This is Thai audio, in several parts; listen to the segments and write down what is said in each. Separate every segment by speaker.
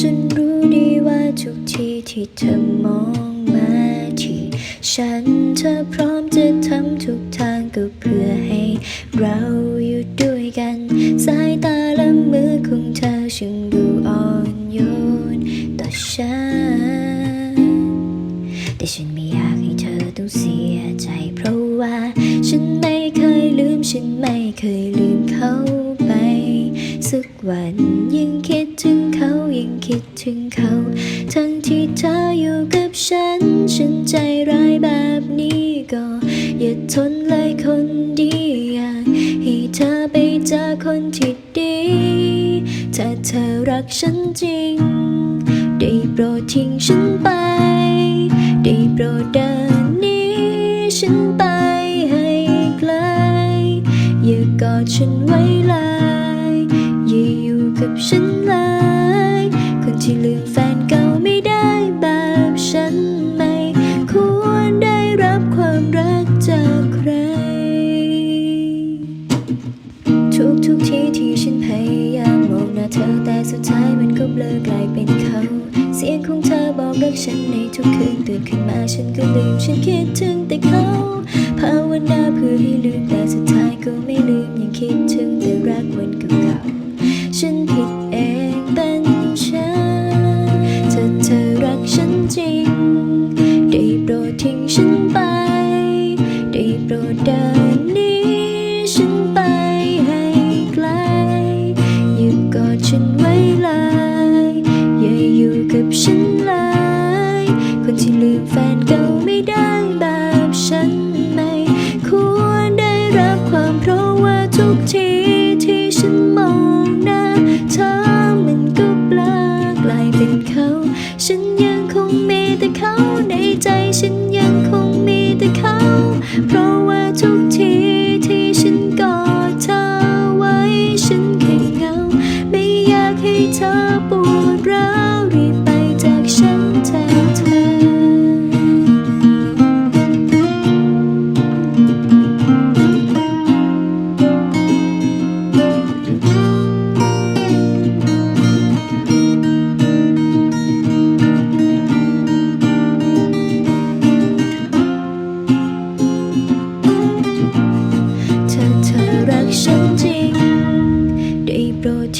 Speaker 1: ฉันรู้ดีว่าทุกทีที่เธอมองมาที่ฉันเธอพร้อมจะทำทุกทางก็เพื่อให้เราอยู่ด้วยกัน สายตาและมือของเธอช่างดูอ่อนโยนต่อฉัน แต่ฉันไม่อยากให้เธอต้องเสียใจเพราะว่า ฉันไม่เคยลืม ฉันไม่เคยลืมเขาไปสักวัน ถึงเขา ทั้งที่เธออยู่กับฉัน ฉันใจร้ายแบบนี้ก็ อย่าทนเลยคนดีอยากให้เธอไปเจอคนที่ดี ถ้าเธอรักฉันจริง ได้โปรดทิ้งฉันไป ได้โปรดเดินนี้ฉันไปให้ไกล อย่ากอดฉันไว้เลยอย่าอยู่กับฉัน ที่ลืมแฟนเก่าไม่ได้แบบฉันไม่ควรได้รับความรักจากใคร ทุกทุกทีที่ฉันพยายามมองหน้าเธอแต่สุดท้ายมันก็เบลอกลายเป็นเขา เสียงของเธอบอกรักฉันในทุกคืนตื่นขึ้นมาฉันก็ลืมฉันคิดถึงแต่เขาภาวนาเพื่อให้ลืม โป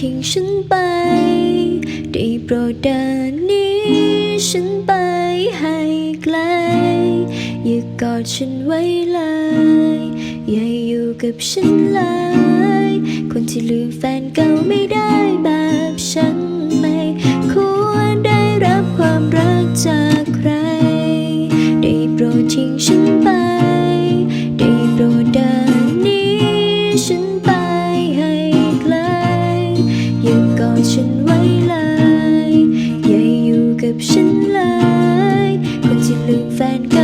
Speaker 1: ทิ้งฉันไป ได้โปรดเดินนี้ฉันไปให้ไกล อย่ากอดฉันไว้เลย อย่าอยู่กับฉันเลย คนที่ลืมแฟนเก่าไม่ได้แบบฉันไม่ควรได้รับความรักจากใคร ได้โปรดทิ้งฉัน แฟน